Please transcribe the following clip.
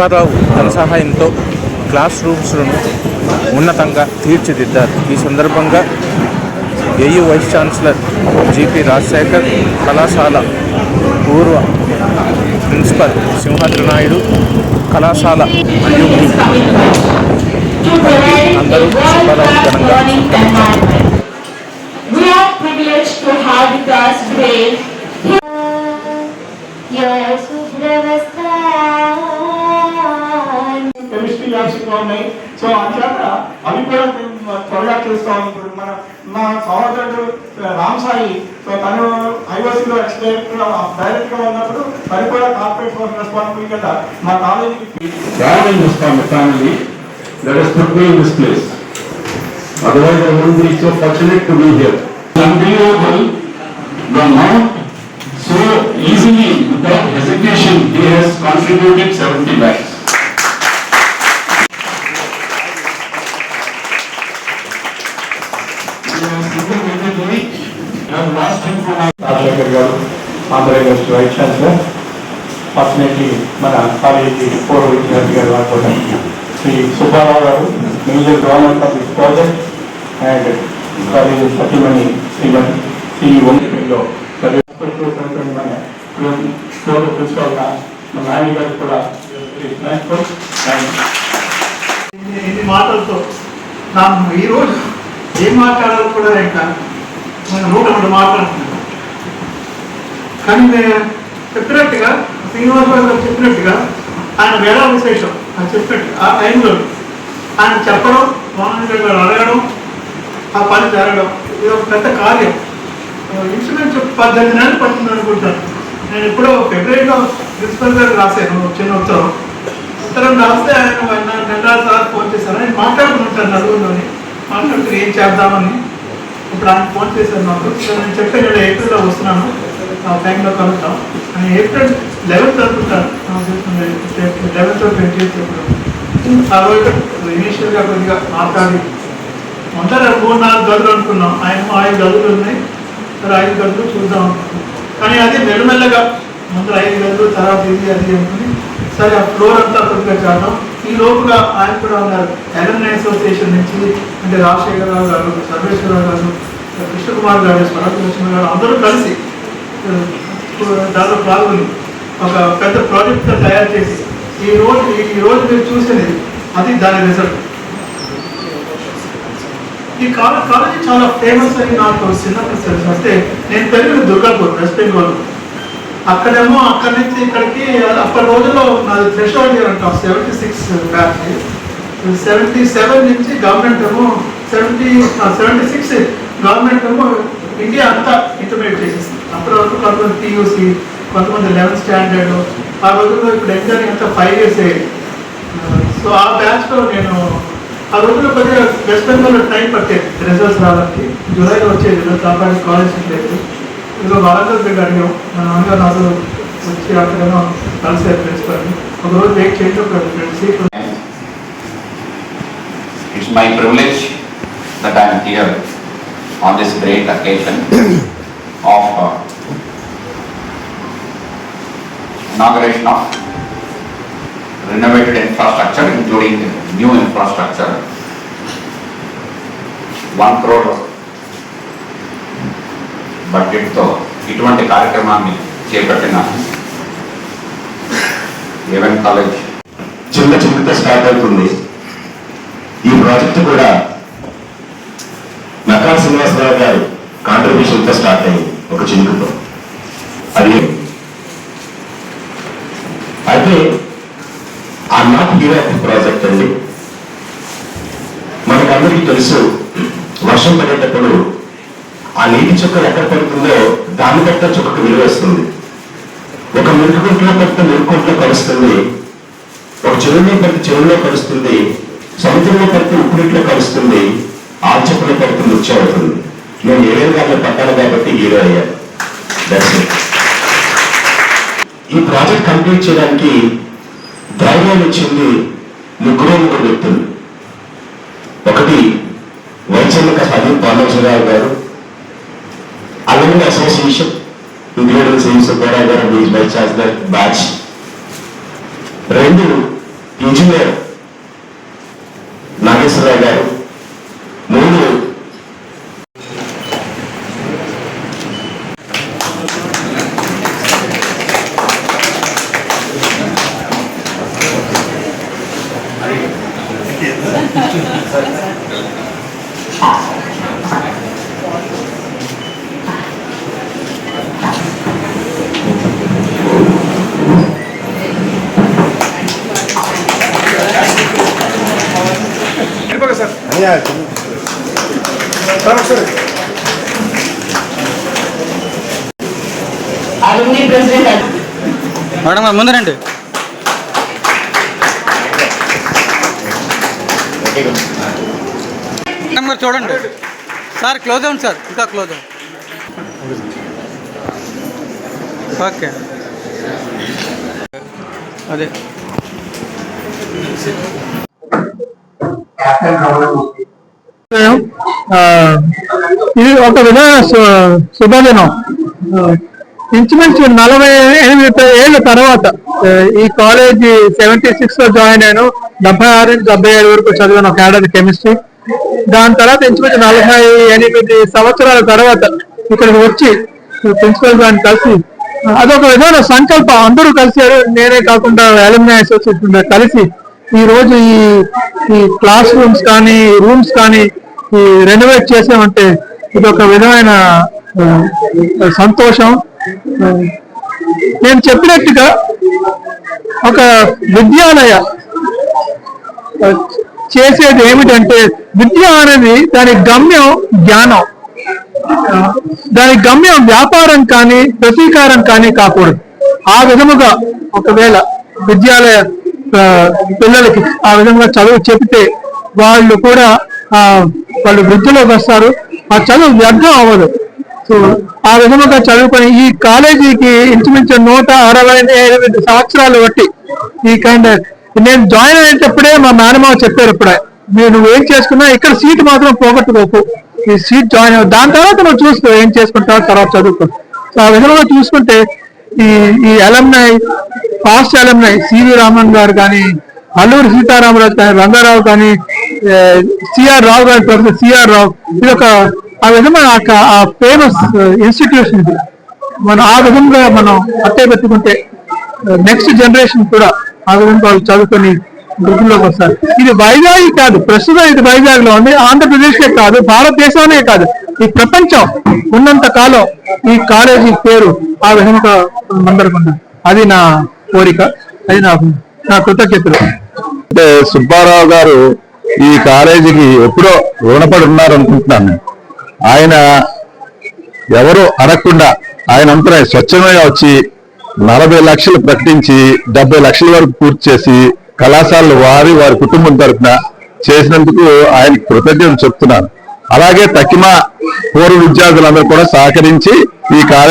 సుబ్బారావు తన సహాయంతో క్లాస్ రూమ్స్లను ఉన్నతంగా తీర్చిదిద్దారు. ఈ సందర్భంగా AU vice chancellor GP Rajasekhar కళాశాల పూర్వ ప్రిన్సిపల్ సింహాద్రి నాయుడు కళాశాల అల్యూమిని అందరూ సుబ్బారావు ఘనంగా సత్కరించారు ఉన్నాయి సో అట్లాగా అవి కూడా త్వరగా చేస్తాం ఇప్పుడు మన నా సహోదరుడు రామ్ సాయి సో తను ఐఓసీలో ఎక్స్ డైరెక్ట్ ఉన్నప్పుడు తను కూడా కార్పొరేట్ ఫోర్ రెస్పాన్సిబుల్ కదా మా కాలేజీకి ట్రావెలింగ్ వస్తాము family that is put in this place otherwise I would be so fortunate to be here unbelievable the amount so easily without hesitation he has contributed seventy lakhs Rajasekhar గారు Andhra university vice chancellor. Fortunately మన college పూర్వ విద్యార్థి గారు కూడా శ్రీ సుబ్బారావు గారు major government of this project and college Satyamani Srimani Shri వంశంలో మన principal మన నాయన గారు కూడా ఎన్ని మాటలతో నాకు ఈరోజు ఏం మాట్లాడాలో కూడా ఇంకా నేను నూట రెండు మాట్లాడుతున్నాను కానీ నేను చెప్పినట్టుగా శ్రీనివాసరావు గారు చెప్పినట్టుగా ఆయన వేళ విశేషం. ఆయన చెప్పినట్టు ఆ టైంలో ఆయన చెప్పడం మోహన్ గారు అడగడం ఆ పని జరగడం ఇది ఒక పెద్ద కార్యం. ఇన్స్ట్రుమెంట్ పద్దెనిమిది నెలలు పడుతుంది అనుకుంటాను. నేను ఇప్పుడు ఫిబ్రవరిలో ప్రిన్సిపల్ గారు రాశాను చిన్న ఉత్తరం. ఉత్తరం రాస్తే ఆయన నెల సార్ ఫోన్ చేశారు. ఆయన మాట్లాడుకుంటాను నలుగురిలోని. మాట్లాడుతూ ఏం చేద్దామని. ఇప్పుడు ఆయన ఫోన్ చేశారు నాకు నేను చెప్పాను నేను ఏప్రిల్లో వస్తున్నాను. టైంలో కలుగుతాం అని ఏప్రిల్ లెవెన్త్ అనుకుంటాను లెవెన్త్ ట్వంటీ ఆ రోజు ఇనీషియల్గా కొద్దిగా మాట్లాడి. మొదట మూడు నాలుగు గదులు అనుకున్నాం. ఆయన ఐదు గదులు ఉన్నాయి. సరే ఐదు గదులు చూద్దాం అనుకున్నాం. కానీ అది మెల్లమెల్లగా ముందు ఐదు గదులు తర్వాత ఇది అది అనుకుని సరే ఆ ఫ్లోర్ అంతా కొద్దిగా చేద్దాం ఈ లోపుగా ఆయన కూడా ఉన్నారు. ఎలమ్నై అసోసియేషన్ నుంచి అంటే రాజశేఖరరావు గారు సర్వేశ్వరరావు గారు కృష్ణకుమార్ గారు స్వరకృష్ణ గారు అందరూ కలిసి ఆ, దాంట్లో పాల్గొని ఒక పెద్ద ప్రాజెక్ట్ తయారు చేసి ఈ రోజు ఈ రోజు మీరు చూసేది అది దాని రిజల్ట్ ఈ కాలేజ్ కాలేజీ చాలా ఫేమస్ అని నాకు చిన్నప్పుడు తెలిసి వస్తే నేను పెరిగిన దుర్గాపూర్ వెస్ట్ బెంగాల్ అక్కడేమో అక్కడి నుంచి ఇక్కడికి అప్పటి రోజుల్లో నాది threshold year seventy six batch seventy seven నుంచి గవర్నమెంట్ ఏమో సెవెంటీ సెవెంటీ సిక్స్ గవర్నమెంట్ ఏమో ఇండియా అంతా ఇంటర్మీడియట్ చేసేసి అప్పటి కొంతమంది టీయూసీ కొంతమంది లెవెన్త్ స్టాండర్డ్ ఆ రోజుల్లో ఇప్పుడు ఇంజనీరింగ్ అంతా ఫైవ్ ఇయర్స్ సో ఆ బ్యాచ్లో నేను ఆ రోజుల్లో కొద్దిగా వెస్ట్ బెంగాల్లో టైం పట్టేది. రిజల్ట్స్ రావడానికి. జూలైలో వచ్చేది రిజల్ట్స్ రావడానికి కాలేజ్ లేదు. ఇదిగో వరంగల్ దగ్గర అడిగాం మన నాన్నగారు నాకు వచ్చి అక్కడేమో కలిసి ప్రిన్సిపల్ ఒక రోజు వెయిట్ చేయండి ఒక friends it's my privilege that I'm here on this great occasion of of uh, inauguration of renovated infrastructure, including new infrastructure. One crore బడ్జెట్తో ఇటువంటి కార్యక్రమాన్ని చేపట్టిన ఏవెన్ కాలేజ్ చిన్న చిన్నతో స్టార్ట్ అవుతుంది. ఈ ప్రాజెక్ట్ కూడా నకాల శ్రీనివాసరావు గారు కాంట్రిబ్యూషన్తో స్టార్ట్ అయింది ఒక చిన్నతో అది అయితే ఆ నాట్ హీరో ఆఫ్ ప్రాజెక్ట్ అండి. మనకందరికీ తెలుసు వర్షం పడేటప్పుడు ఆ నీటి చుక్క ఎక్కడ పడుతుందో దాని బట్ట చుక్కకు విలువేస్తుంది ఒక మురుగుకుంట్లో పడితే మురుగుకుంట్లో కలుస్తుంది. ఒక చెరువులో పడితే చెరువులో కలుస్తుంది. సముద్రంలో పడితే ఉప్పునీటిలో కలుస్తుంది. ఆల్చప్పులో పడితే ముత్యం అవుతుంది నేను ఏడేళ్ళ గారిలో పట్టాను కాబట్టి హీరో అయ్యాను. ఈ ప్రాజెక్ట్ కంప్లీట్ చేయడానికి ధైర్యాన్ని ఇచ్చింది ముగ్గురు ముగ్గురు వ్యక్తులు. ఒకటి వైచల్లిక సదీ పార్వతీరావు గారు అలాగే అసోసియేషన్ ఇంక్లూడింగ్ శ్రీ సుబ్బారావు గారు వైస్ ఛాన్సలర్ బ్యాచ్. రెండు ఇంజనీర్ నాగేశ్వరరావు గారు మూడు alumni president మేడం గారు ముందు రండి మేడం నెంబర్ చూడండి. సార్ క్లోజ్ అవును సార్. ఇంకా క్లోజ్ అవ్వండి ఓకే. అదే. ఇది ఒక విధమైన సు- శుభదినం ఇంచుమించు నలభై ఎనిమిది ఏళ్ళ తర్వాత ఈ కాలేజీ సెవెంటీ సిక్స్లో జాయిన్ అయ్యాను. డెబ్బై ఆరు నుంచి డెబ్బై ఏడు వరకు చదివాను ఒక ఏడాది కెమిస్ట్రీ దాని తర్వాత ఇంచుమించు నలభై ఎనిమిది సంవత్సరాల తర్వాత ఇక్కడికి వచ్చి ప్రిన్సిపల్ గారిని కలిసి అదొక విధమైన సంకల్పం. అందరూ కలిసారు నేనే కాకుండా అలుమినీ అసోసియేషన్ కలిసి ఈ రోజు ఈ ఈ క్లాస్ రూమ్స్ కానీ రూమ్స్ కానీ ఈ రెనోవేట్ చేసామంటే ఇది ఒక విధమైన సంతోషం. నేను చెప్పినట్టుగా ఒక విద్యాలయ చేసేది ఏమిటంటే విద్య అనేది దాని గమ్యం జ్ఞానం. దాని గమ్యం వ్యాపారం కానీ ప్రతీకారం కానీ కాకూడదు. ఆ విధముగా ఒకవేళ విద్యాలయ పిల్లలకి ఆ విధంగా చదువు చెబితే వాళ్ళు కూడా వాళ్ళు వృద్ధిలోకి వస్తారు. ఆ చదువు వ్యర్థం అవ్వదు. సో ఆ విధముగా చదువుకొని ఈ కాలేజీకి ఇంచుమించు నూట అరవై ఎనిమిది సంవత్సరాలు బట్టి ఈ కైండ్ నేను జాయిన్ అయ్యేటప్పుడే మా మేనమావ చెప్పారు ఇప్పుడే మీరు నువ్వేం చేసుకున్నా ఇక్కడ సీట్ మాత్రం పోగొట్టుకోకు. ఈ సీట్ జాయిన్ అవ్వ. దాని తర్వాత నువ్వు చూసుకో ఏం చేసుకుంటావు తర్వాత చదువుకో. సో ఆ విధంగా చూసుకుంటే ఈ ఈ alumni past alumni CV Raman గారు కానీ అల్లూరి సీతారామరాజు కానీ రంగారావు కానీ సిఆర్ రావు గారి ప్రొఫెసర్ సిఆర్ రావు ఇది ఒక ఆ విధంగా ఆ- ఫేమస్ ఇన్స్టిట్యూషన్ ఇది. మనం ఆ విధంగా మనం అట్టే పెట్టుకుంటే నెక్స్ట్ జనరేషన్ కూడా ఆ విధంగా వాళ్ళు చదువుకొని వృద్ధిలోకి వస్తారు. ఇది వైజాగ్ కాదు ప్రస్తుతం ఇది వైజాగ్లో ఉంది. ఆంధ్రప్రదేశ్ కాదు భారతదేశంలోనే కాదు. ఈ ప్రపంచం ఉన్నంత కాలం ఈ కాలేజీ పేరు ఆ విధంగా అందరికి అది నా కోరిక అది నా నా కృతజ్ఞతలు. అంటే సుబ్బారావు గారు ఈ కాలేజీకి ఎప్పుడో రుణపడి ఉన్నారు అనుకుంటున్నాను ఆయన ఎవరు అడగకుండా ఆయన అంతా స్వచ్ఛంగా వచ్చి నలభై లక్షలు ప్రకటించి డెబ్బై లక్షల వరకు పూర్తి చేసి కళాశాలలు వారి వారి కుటుంబం తరఫున చేసినందుకు ఆయన కృతజ్ఞతలు చెప్తున్నాను. అలాగే తక్కిమ పూర్వ విద్యార్థులందరూ కూడా సహకరించి ఈ కార్య